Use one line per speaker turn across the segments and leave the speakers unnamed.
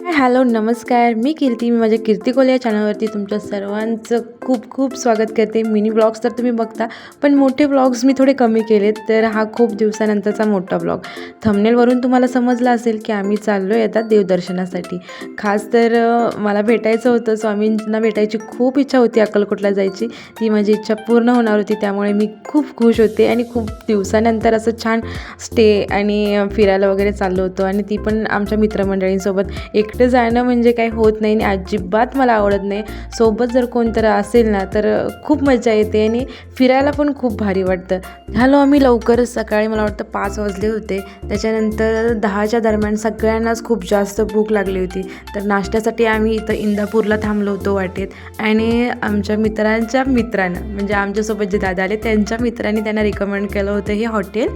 Hello नमस्कार. मी कीर्ती. मी माझ्या कीर्ती Coal या चॅनलवरती तुमच्या सर्वांचं खूप खूप स्वागत करते. मिनी ब्लॉग्स तर तुम्ही बघता पण मोठे ब्लॉग्स मी थोडे कमी केलेत तर हा खूप दिवसानंतरचा मोठा ब्लॉग. थंबनेलवरून तुम्हाला समजलं असेल की आम्ही चाललो आहे आता देवदर्शनासाठी. खास तर मला भेटायचं होतं. स्वामींना भेटायची खूप इच्छा होती अक्कलकोटला जायची. ती माझी इच्छा पूर्ण होणार होती त्यामुळे मी खूप खुश होते आणि खूप दिवसानंतर असं छान स्टे आणि फिरायला वगैरे चाललो होतो. आणि ती पण आमच्या मित्रमंडळींसोबत एक एकटं जाणं म्हणजे काही होत नाही आणि अजिबात मला आवडत नाही. सोबत जर कोणतरी असेल ना तर खूप मजा येते आणि फिरायला पण खूप भारी वाटतं. झालो आम्ही लवकरच सकाळी मला वाटतं पाच वाजले होते. त्याच्यानंतर दहाच्या दरम्यान सगळ्यांनाच खूप जास्त भूक लागली होती. तर नाश्त्यासाठी आम्ही इथं इंदापूरला थांबलो होतो वाटेत. आणि आमच्या मित्रांच्या मित्रानं म्हणजे आमच्यासोबत जे दादा आले त्यांच्या मित्रांनी त्यांना रिकमेंड केलं होतं हे हॉटेल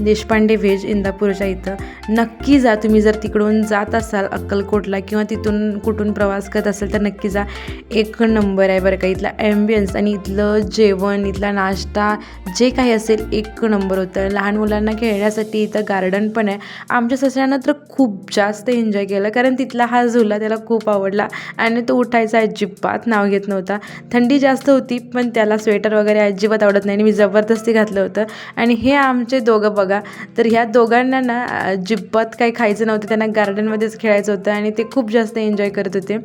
देशपांडे व्हेज इंदापूरच्या इथं. नक्की जा तुम्ही जर तिकडून जात असाल अक्कलकोट एअरपोर्टला किंवा तिथून कुठून प्रवास करत असेल तर नक्की जा. एक नंबर आहे बरं का. इथला ॲम्बियन्स आणि इथलं जेवण इथला नाश्ता जे काही असेल एक नंबर होतं. लहान मुलांना खेळण्यासाठी इथं गार्डन पण आहे. आमच्या ससऱ्यानं तर खूप जास्त एन्जॉय केलं. कारण तिथला हा झुला त्याला खूप आवडला. आणि तो उठायचा अजिबात नाव घेत नव्हता. थंडी जास्त होती पण त्याला स्वेटर वगैरे अजिबात आवडत नाही. आणि मी जबरदस्ती घातलं होतं. आणि हे आमचे दोघं बघा. तर ह्या दोघांना ना अजिबात काही खायचं नव्हतं. त्यांना गार्डनमध्येच खेळायचं होतं. आणि आणि ते खूप जास्त एन्जॉय करत होते.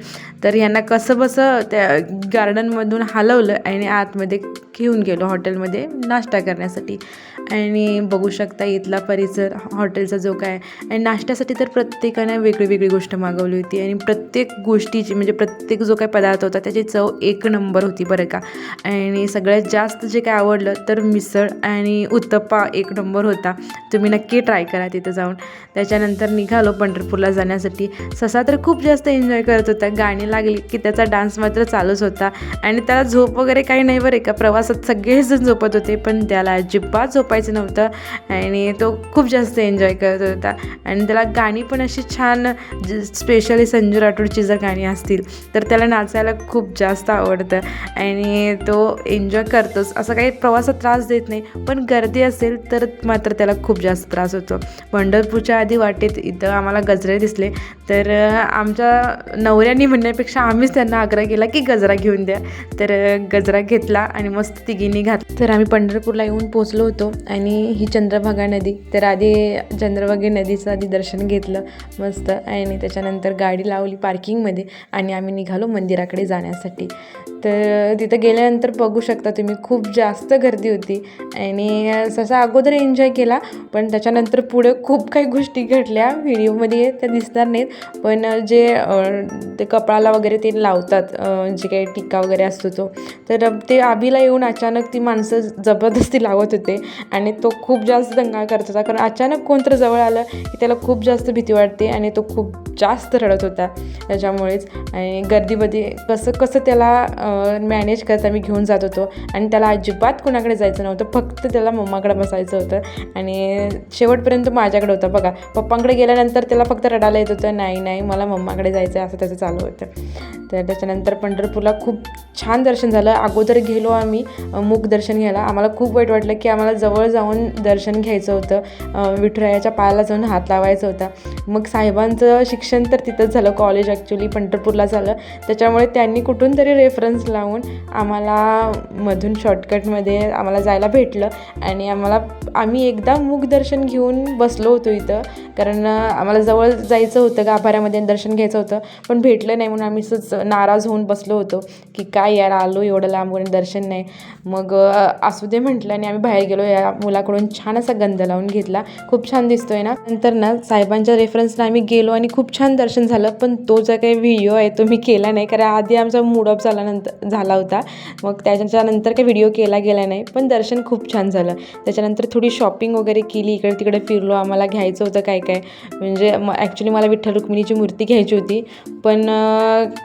तर यांना कसं बसं त्या गार्डनमधून हलवलं आणि आतमध्ये घेऊन गेलो हॉटेलमध्ये नाश्ता करण्यासाठी. आणि बघू शकता इथला परिसर हॉटेलचा जो काय आणि नाश्त्यासाठी तर प्रत्येकाने वेगळी वेगळी गोष्ट मागवली होती. आणि प्रत्येक गोष्टीची म्हणजे प्रत्येक जो काय पदार्थ होता त्याची चव एक नंबर होती बरं का. आणि सगळ्यात जास्त जे काय आवडलं तर मिसळ आणि उत्तप्पा एक नंबर होता. तुम्ही नक्की ट्राय करा तिथं जाऊन. त्याच्यानंतर निघालो पंढरपूरला जाण्यासाठी. ससा तर खूप जास्त एन्जॉय करत होता. गाणी लागली की त्याचा डान्स मात्र चालूच होता. आणि त्याला झोप वगैरे काही नाही बरं का प्रवासात सगळेजण झोपत होते पण त्याला अजिबात झोपायचं नव्हतं. आणि तो खूप जास्त एन्जॉय करत होता. आणि त्याला गाणी पण अशी छान स्पेशली संजू राठोडची जर गाणी असतील तर त्याला नाचायला खूप जास्त आवडतं. आणि तो एन्जॉय करतोच. असं काही प्रवासात त्रास देत नाही पण गर्दी असेल तर मात्र त्याला खूप जास्त त्रास होतो. पंढरपूरच्या आधी वाटेत इथं आम्हाला गजरे दिसले तर आमच्या नवऱ्यांनी म्हणण्यापेक्षा आम्हीच त्यांना आग्रह केला की गजरा घेऊन द्या. तर गजरा घेतला आणि मस्त तिघींनी घातला तर आम्ही पंढरपूरला येऊन पोचलो होतो आणि ही चंद्रभागा नदी तर आधी चंद्रभागे नदीचं आधी दर्शन घेतलं मस्त आणि त्याच्यानंतर गाडी लावली पार्किंगमध्ये आणि आम्ही निघालो मंदिराकडे जाण्यासाठी. तर तिथं गेल्यानंतर बघू शकता तुम्ही खूप जास्त गर्दी होती आणि ससा अगोदर एन्जॉय केला पण त्याच्यानंतर पुढे खूप काही गोष्टी घडल्या. व्हिडिओमध्ये त्या दिसणार नाहीत पण पण जे ते कपाळाला वगैरे ते लावतात जे काही टिक्का वगैरे असतो तो. तर ते आबीला येऊन अचानक ती माणसं जबरदस्ती लावत होते आणि तो खूप जास्त दंगा करत होता. कारण अचानक कोणतं जवळ आलं की त्याला खूप जास्त भीती वाटते आणि तो खूप जास्त रडत होता त्याच्यामुळेच. आणि गर्दीमध्ये कसं कसं त्याला मॅनेज करता मी घेऊन जात होतो आणि त्याला अजिबात कुणाकडे जायचं नव्हतं. फक्त त्याला मम्माकडे बसायचं होतं आणि शेवटपर्यंत माझ्याकडे होतं. बघा पप्पांकडे गेल्यानंतर त्याला फक्त रडायला येत होतं. नाही नाही मला मम्माकडे जायचं आहे असं त्याचं चालू होतं. तर त्याच्यानंतर पंढरपूरला खूप छान दर्शन झालं. अगोदर गेलो आम्ही मूक दर्शन घ्यायला. आम्हाला खूप वाईट वाटलं की आम्हाला जवळ जाऊन दर्शन घ्यायचं होतं. विठुरायाच्या पायाला जाऊन हात लावायचा होता. मग साहेबांचं शिक्षण तर तिथंच झालं कॉलेज ॲक्च्युली पंढरपूरला झालं. त्याच्यामुळे त्यांनी कुठून तरी रेफरन्स लावून आम्हाला मधून शॉर्टकटमध्ये आम्हाला जायला भेटलं. आणि आम्हाला आम्ही एकदा मूक दर्शन घेऊन बसलो होतो इथं. कारण आम्हाला जवळ जायचं होतं गाभाऱ्यामध्ये दर्शन घ्यायचं होतं. पण भेटलं नाही म्हणून आम्ही सच नाराज होऊन बसलो होतो की काय यार आलो एवढं लांबून दर्शन नाही. मग असू दे म्हटलं आणि आम्ही बाहेर गेलो. या मुलाकडून छान असा गंध लावून घेतला. खूप छान दिसतोय ना. नंतर ना साहेबांच्या रेफरन्सला आम्ही गेलो आणि खूप छान दर्शन झालं. पण तो जो काही व्हिडिओ आहे तो मी केला नाही. कारण आधी आमचा मूड ऑफ झाल्यानंतर झाला होता. मग त्याच्यानंतर काही व्हिडिओ केला गेला नाही. पण दर्शन खूप छान झालं. त्याच्यानंतर थोडी शॉपिंग वगैरे केली. इकडे तिकडे फिरलो. आम्हाला घ्यायचं होतं काय काय म्हणजे मग ॲक्च्युली मला विठ्ठल रुक्मिणीची मूर्ती घ्यायची होती. पण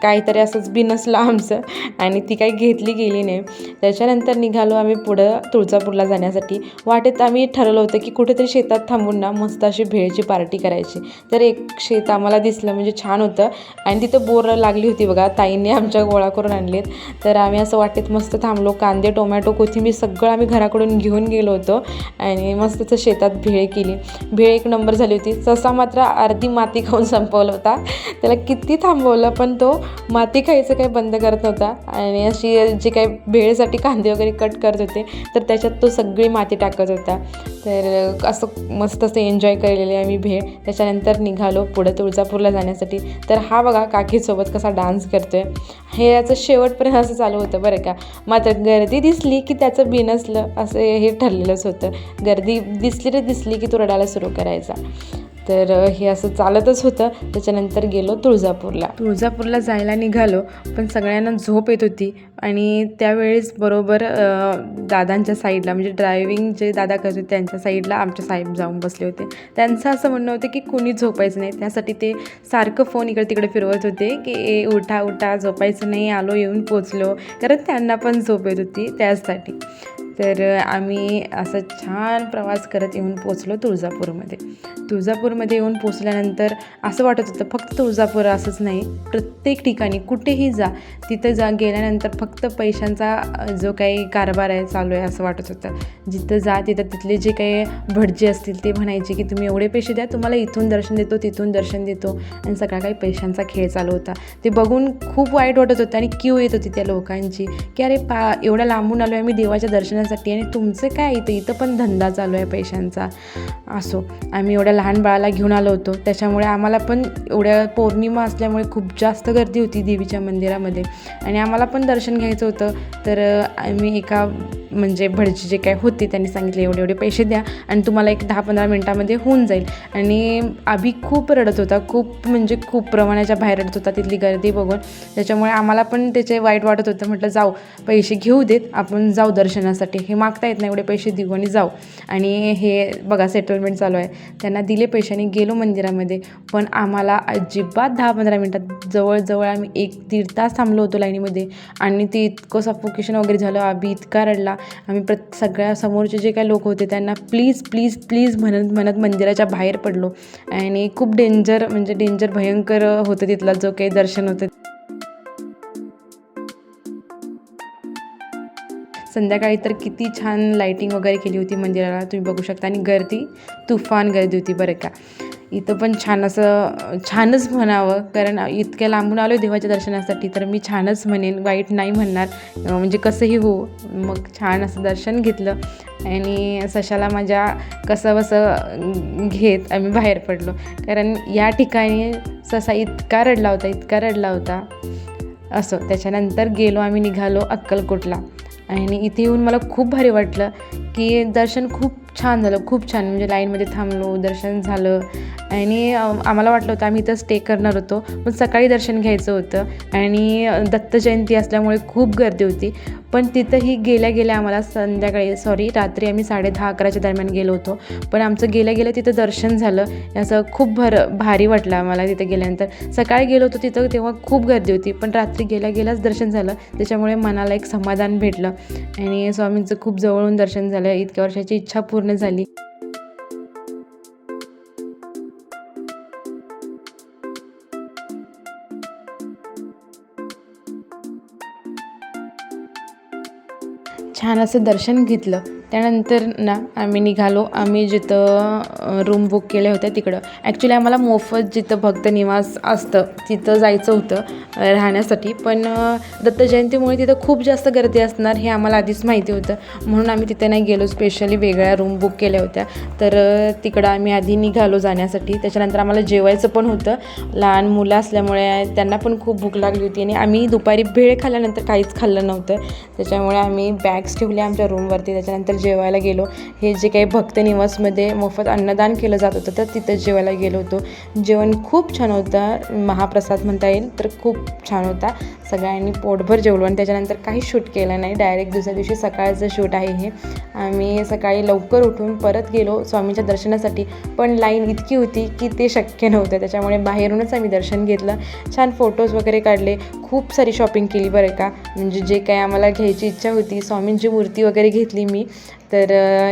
काहीतरी असंच बिनसलं आमचं आणि ती काही घेतली गेली नाही. त्याच्यानंतर निघालो आम्ही पुढं तुळजापूरला जाण्यासाठी. वाटेत आम्ही ठरवलं होतं की कुठेतरी शेतात थांबून ना मस्त अशी भेळची पार्टी करायची. तर एक शेत आम्हाला दिसलं म्हणजे छान होतं. आणि तिथं बोर लागली होती बघा ताईंनी आमच्या गोळा करून आणलेत. तर आम्ही असं वाटेत मस्त थांबलो. कांदे टोमॅटो कोथिंबीर सगळं आम्ही घराकडून घेऊन गेलो होतो आणि मस्तच शेतात भेळ केली. भेळ एक नंबर झाली होती. ससा मात्र अर्धी माती खाऊन संपवलं. करता त्याला किती थांबवलं पण तो माती खायचं काही बंद करत नव्हता. आणि अशी जी काही भेळसाठी कांदे वगैरे कट करत होते तर त्याच्यात तो सगळी माती टाकत होता. तर असं मस्त असं एन्जॉय केलेले आम्ही भेळ. त्याच्यानंतर निघालो पुढं तुळजापूरला जाण्यासाठी. तर हा बघा काकीसोबत कसा डान्स करतोय. हे याचं शेवटपर्यंत असं चालू होतं बरं का. मात्र गर्दी दिसली की त्याचं बिनसलं असं हे ठरलेलंच होतं. गर्दी दिसली तर दिसली की तो रडायला सुरू करायचा. तर हे असं चालतच होतं. त्याच्यानंतर गेलो तुळजापूरला. तुळजापूरला जायला निघालो पण सगळ्यांना झोप येत होती. आणि त्यावेळेस बरोबर दादांच्या साईडला म्हणजे ड्रायव्हिंग जे दादा करत होते त्यांच्या साईडला आमचे साहेब जाऊन बसले होते. त्यांचं असं म्हणणं होतं की कुणी झोपायचं नाही. त्यासाठी ते सारखं फोन इकडे तिकडे फिरवत होते की ए उठा उठा झोपायचं नाही आलो येऊन पोचलो. कारण त्यांना पण झोप येत होती त्याचसाठी. तर आम्ही असं छान प्रवास करत येऊन पोचलो तुळजापूरमध्ये. तुळजापूरमध्ये येऊन पोचल्यानंतर असं वाटत होतं फक्त तुळजापूर असंच नाही प्रत्येक ठिकाणी कुठेही जा तिथं जा गेल्यानंतर फक्त पैशांचा जो काही कारभार आहे चालू आहे असं वाटत होतं. जिथं जा तिथं तिथले जे काही भटजे असतील ते म्हणायचे की तुम्ही एवढे पैसे द्या तुम्हाला इथून दर्शन देतो तिथून दर्शन देतो. आणि सगळा काही पैशांचा खेळ चालू होता. ते बघून खूप वाईट वाटत होतं आणि क्यू येत होती त्या लोकांची की अरे पा एवढ्या लांबून आलो आहे मी देवाच्या दर्शनासाठी. आणि तुमचं काय इथं? इथं पण धंदा चालू आहे पैशांचा. असो आम्ही एवढ्या लहान बाळाला घेऊन आलो होतो. त्याच्यामुळे आम्हाला पण एवढ्या पौर्णिमा असल्यामुळे खूप जास्त गर्दी होती देवीच्या मंदिरामध्ये. आणि आम्हाला पण दर्शन घ्यायचं होतं. तर आम्ही एका म्हणजे भटजी जे काय होते त्यांनी सांगितले एवढे एवढे पैसे द्या आणि तुम्हाला एक दहा पंधरा मिनटामध्ये होऊन जाईल. आणि आभी खूप रडत होता. खूप म्हणजे खूप प्रमाणाच्या बाहेर रडत होता तिथली गर्दी बघून. त्याच्यामुळे आम्हाला पण त्याचे वाईट वाटत होतं. म्हटलं जाऊ पैसे घेऊ देत. आपण जाऊ दर्शनासाठी. हे मागता येत नाही एवढे पैसे देऊ आणि जाऊ. आणि हे बघा सेटलमेंट चालू आहे. त्यांना दिले पैसे आणि गेलो मंदिरामध्ये. पण आम्हाला अजिबात दहा पंधरा मिनटात जवळजवळ आम्ही एक दीड तास थांबलो होतो लाईनीमध्ये. आणि ते इतकं सफोकेशन वगैरे झालं आम्ही इतका रडला. आम्ही प्रत सगळ्या समोरचे जे काही लोक होते त्यांना प्लीज प्लीज प्लीज म्हणत म्हणत मंदिराच्या बाहेर पडलो. आणि खूप डेंजर म्हणजे डेंजर भयंकर होतं तिथला जो काही दर्शन होतं. संध्याकाळी तर किती छान लाईटिंग वगैरे केली होती मंदिराला. तुम्ही बघू शकता. आणि गर्दी तुफान गर्दी होती बरं का. इथं पण छान असं छानच म्हणावं. कारण इतक्या लांबून आलो देवाच्या दर्शनासाठी तर मी छानच म्हणेन. वाईट नाही म्हणणार. म्हणजे कसंही हो मग छान असं दर्शन घेतलं. आणि सशाला माझ्या कसं बसं घेत आम्ही बाहेर पडलो. कारण या ठिकाणी ससा इतका रडला होता इतका रडला होता. असं. त्याच्यानंतर गेलो आम्ही निघालो अक्कलकोटला. आणि इथे येऊन मला खूप भारी वाटलं की दर्शन खूप छान झालं खूप छान. म्हणजे लाईनमध्ये थांबलो दर्शन झालं. आणि आम्हाला वाटलं होतं आम्ही इथं स्टे करणार होतो. पण सकाळी दर्शन घ्यायचं होतं आणि दत्त जयंती असल्यामुळे खूप गर्दी होती. पण तिथंही गेल्या गेल्या आम्हाला संध्याकाळी सॉरी रात्री आम्ही साडे दहा अकराच्या दरम्यान गेलो होतो. पण आमचं गेल्या गेल्या तिथं दर्शन झालं. असं खूप भर भारी वाटलं आम्हाला तिथं गेल्यानंतर. सकाळी गेलो होतो तिथं तेव्हा खूप गर्दी होती. पण रात्री गेल्या गेल्याच दर्शन झालं. त्याच्यामुळे मनाला एक समाधान भेटलं. आणि स्वामींचं खूप जवळून दर्शन झालं. इतक्या वर्षाची इच्छा पूर्ण झाली. छान असं दर्शन घेतलं. त्यानंतर ना आम्ही निघालो. आम्ही जिथं रूम बुक केल्या होत्या तिकडं. ॲक्च्युली आम्हाला मोफत जिथं भक्त निवास असतं तिथं जायचं होतं राहण्यासाठी. पण दत्तजयंतीमुळे दत्त जयंतीमुळे तिथं खूप जास्त गर्दी असणार हे आम्हाला आधीच माहिती होतं. म्हणून आम्ही तिथे नाही गेलो स्पेशली वेगळ्या रूम बुक केल्या होत्या. तर तिकडं आम्ही आधी निघालो जाण्यासाठी. त्याच्यानंतर आम्हाला जेवायचं पण होतं. लहान मुलं असल्यामुळे त्यांना पण खूप भूक लागली होती आणि आम्ही दुपारी भेळ खाल्ल्यानंतर काहीच खाल्लं नव्हतं. त्याच्यामुळे आम्ही बॅग्स ठेवल्या आमच्या रूमवरती त्याच्यानंतर जेवायला गेलो. हे जे काही भक्त निवासमध्ये मोफत अन्नदान केलं जात होतं तर तिथं जेवायला गेलो होतो. जेवण खूप छान होतं. महाप्रसाद म्हणता येईल तर खूप छान होता. सगळ्यांनी पोटभर जेवलो आणि त्याच्यानंतर काही शूट केलं नाही. डायरेक्ट दुसऱ्या दिवशी सकाळचं शूट आहे हे. आम्ही सकाळी लवकर उठून परत गेलो स्वामीच्या दर्शनासाठी. पण लाईन इतकी होती की ते शक्य नव्हतं. त्याच्यामुळे बाहेरूनच आम्ही दर्शन घेतलं. छान फोटोज वगैरे काढले. खूप सारी शॉपिंग केली बरं का. म्हणजे जे काही आम्हाला घ्यायची इच्छा होती स्वामींची मूर्ती वगैरे घेतली मी. तर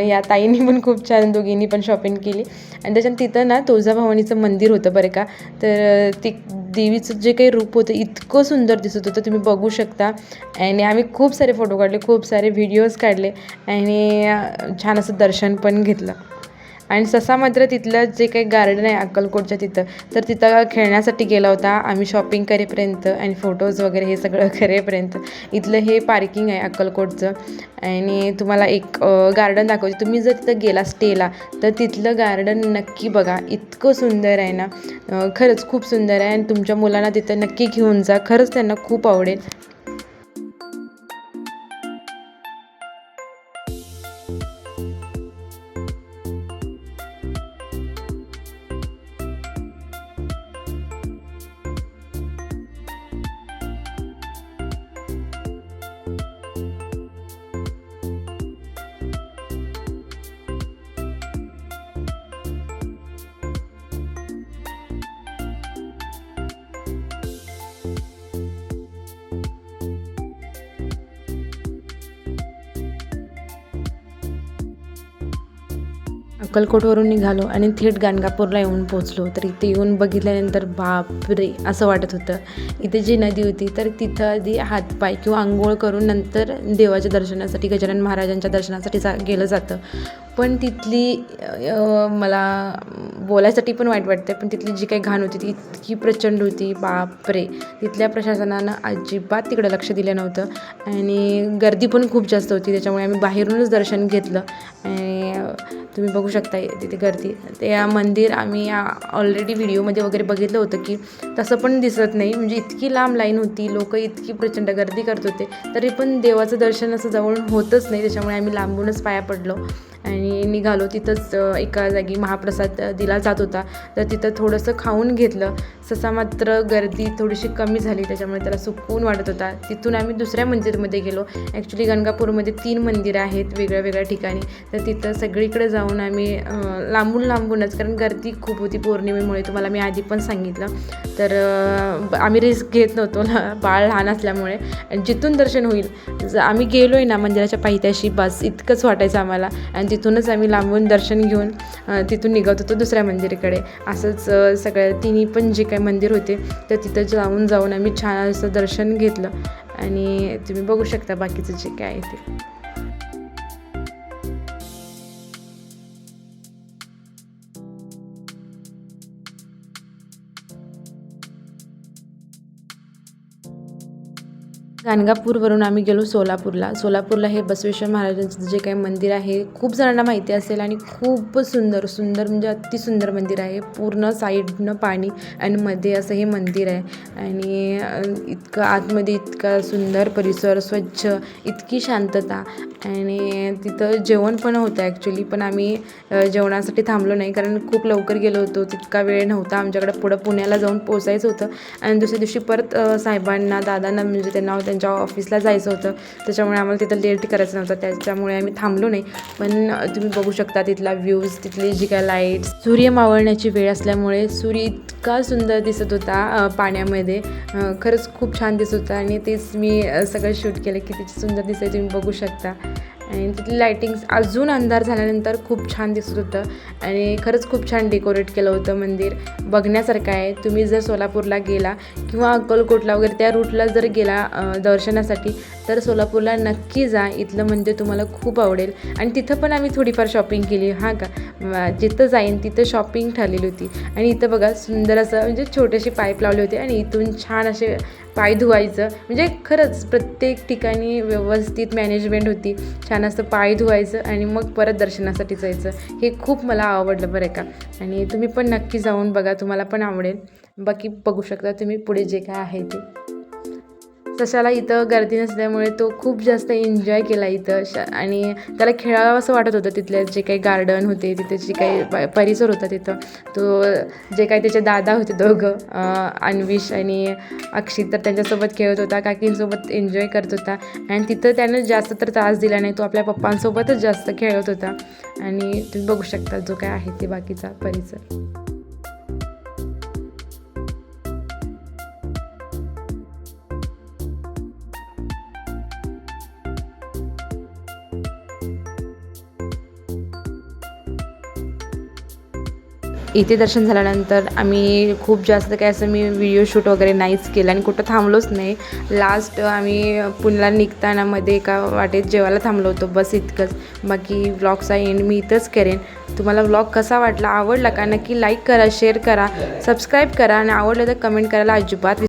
या ताईंनी पण खूप छान दोघींनी पण शॉपिंग केली. आणि त्याच्यानं तिथं ना तुळजाभवानीचं मंदिर होतं बरं का. तर ती देवीचं जे काही रूप होतं इतकं सुंदर दिसत होतं तुम्ही बघू शकता. आणि आम्ही खूप सारे फोटो काढले खूप सारे व्हिडिओज काढले. आणि छान असं दर्शन पण घेतलं. आणि ससा मात्र तिथलं जे काही गार्डन आहे अक्कलकोटच्या तिथं तर तिथं खेळण्यासाठी गेला होता. आम्ही शॉपिंग करेपर्यंत आणि फोटोज वगैरे हे सगळं करेपर्यंत इथलं हे पार्किंग आहे अक्कलकोटचं. आणि तुम्हाला एक गार्डन दाखवते. तुम्ही जर तिथं गेला स्टेला तर तिथलं गार्डन नक्की बघा. इतकं सुंदर आहे ना. खरंच खूप सुंदर आहे. आणि तुमच्या मुलांना तिथं नक्की घेऊन जा. खरंच त्यांना खूप आवडेल. अक्कलकोटवरून निघालो आणि थेट गाणगापूरला येऊन पोचलो तर इथे येऊन बघितल्यानंतर बापरे असं वाटत होतं. इथे जी नदी होती तर तिथं आधी हातपाय किंवा आंघोळ करून नंतर देवाच्या दर्शनासाठी गजानन महाराजांच्या दर्शनासाठी जा गेलं जातं. पण तिथली मला बोलायसाठी पण वाईट वाटतं पण तिथली जी काही घाण होती ती इतकी प्रचंड होती बापरे. तिथल्या प्रशासनानं अजिबात तिकडं लक्ष दिलं नव्हतं आणि गर्दी पण खूप जास्त होती त्याच्यामुळे आम्ही बाहेरूनच दर्शन घेतलं. आणि तुम्ही बघू शकता तिथे गर्दी. ते मंदिर आम्ही ऑलरेडी व्हिडिओमध्ये वगैरे बघितलं होतं की तसं पण दिसत नाही. म्हणजे इतकी लांब लाईन होती लोक इतकी प्रचंड गर्दी करत होते तरी पण देवाचं दर्शन असं जवळून होतच नाही त्याच्यामुळे आम्ही लांबूनच पाया पडलो. आणि निघालो. तिथंच एका जागी महाप्रसाद दिला जात होता. तर तिथं थोडंसं खाऊन घेतलं. ससा मात्र गर्दी थोडीशी कमी झाली. त्याच्यामुळे त्याला सुकून वाटत होता. तिथून आम्ही दुसऱ्या मंदिरमध्ये गेलो. ॲक्च्युली गणगापूरमध्ये तीन मंदिरं आहेत वेगळ्या वेगळ्या ठिकाणी. तर तिथं सगळीकडे जाऊन आम्ही लांबून लांबूनच कारण गर्दी खूप होती पौर्णिमेमुळे तुम्हाला मी आधी पण सांगितलं. तर आम्ही रिस्क घेत नव्हतो. ना बाळ लहान असल्यामुळे. आणि जिथून दर्शन होईल ज- आम्ही गेलो आहे ना मंदिराच्या पायथ्याशी बस इतकंच वाटायचं आम्हाला. आणि तिथूनच आम्ही लांबून दर्शन घेऊन तिथून निघत होतो दुसऱ्या मंदिराकडे. असंच सगळ्या तिन्ही पण जे काही मंदिर होते तर तिथं जाऊन जाऊन आम्ही छान असं दर्शन घेतलं. आणि तुम्ही बघू शकता बाकीचं जे काय आहे ते. गाणगापूरवरून आम्ही गेलो सोलापूरला. सोलापूरला हे बसवेश्वर महाराजांचं जे काही मंदिर आहे खूप जणांना माहिती असेल आणि खूप सुंदर सुंदर म्हणजे अति सुंदर मंदिर आहे. पूर्ण साईडनं पाणी आणि मध्ये असं हे मंदिर आहे. आणि इतकं आतमध्ये इतका सुंदर परिसर स्वच्छ इतकी शांतता आणि तिथं जेवण पण होतं ॲक्च्युली पण आम्ही जेवणासाठी थांबलो नाही कारण खूप लवकर गेलो होतो. तितका वेळ नव्हता. आमच्याकडे पुढं पुण्याला जाऊन पोचायचं होतं. आणि दुसऱ्या दिवशी परत साहेबांना दादांना म्हणजे त्यांना त्यांच्या ऑफिसला जायचं होतं. त्याच्यामुळे आम्हाला तिथं लेट करायचं नव्हतं. त्याच्यामुळे आम्ही थांबलो नाही. पण तुम्ही बघू शकता तिथला व्ह्यूज तिथली जी काय लाईट्स सूर्य मावळण्याची वेळ असल्यामुळे सूर्य इतका सुंदर दिसत होता पाण्यामध्ये. खरंच खूप छान दिसत होता आणि तेच मी सगळं शूट केलं की किती सुंदर दिसाय तुम्ही बघू शकता. आणि तिथली लायटिंग्स अजून अंधार झाल्यानंतर खूप छान दिसत होतं. आणि खरंच खूप छान डेकोरेट केलं होतं मंदिर. बघण्यासारखं आहे. तुम्ही जर सोलापूरला गेला किंवा अक्कलकोटला वगैरे त्या रूटला जर गेला दर्शनासाठी तर सोलापूरला नक्की जा. इथलं मंदिर तुम्हाला खूप आवडेल. आणि तिथं पण आम्ही थोडीफार शॉपिंग केली. हां का? जिथं जाईन तिथं शॉपिंग ठरलेली होती. आणि इथं बघा सुंदर असं म्हणजे छोटेशी पाईप लावले होते आणि इथून छान असे पाय धुवायचं. म्हणजे खरंच प्रत्येक ठिकाणी व्यवस्थित मॅनेजमेंट होती. छान असं पाय धुवायचं आणि मग परत दर्शनासाठी जायचं. हे खूप मला आवडलं बरं का. आणि तुम्ही पण नक्की जाऊन बघा तुम्हाला पण आवडेल. बाकी बघू शकता तुम्ही पुढे जे काय आहे ते. तशाला इथं गर्दी नसल्यामुळे तो खूप जास्त एन्जॉय केला इथं. श आणि त्याला खेळावं असं वाटत होतं तिथले जे काही गार्डन होते तिथे जे काही प- परिसर होता तिथं. तो जे काही त्याचे दादा होते दोघं अन्विश आणि अक्षित तर त्यांच्यासोबत खेळत होता काकींसोबत एन्जॉय करत होता. आणि तिथं त्यानं जास्त तर त्रास दिला नाही तो आपल्या पप्पांसोबतच जास्त खेळत होता. आणि तुम्ही बघू शकता जो काय आहे ते बाकीचा परिसर. इथे दर्शन झाल्यानंतर आम्ही खूप जास्त काय असं मी व्हिडिओ शूट वगैरे नाहीच केलं आणि कुठं थांबलोच नाही. लास्ट आम्ही पुण्याला निघताना मध्ये एका वाटेत जेवायला थांबलो होतो. बस इतकंच. बाकी व्लॉगचा एंड मी इथंच करेन. तुम्हाला व्लॉग कसा वाटला आवडला का? नक्की लाईक करा शेअर करा सबस्क्राईब करा आणि आवडलं तर कमेंट करायला अजिबात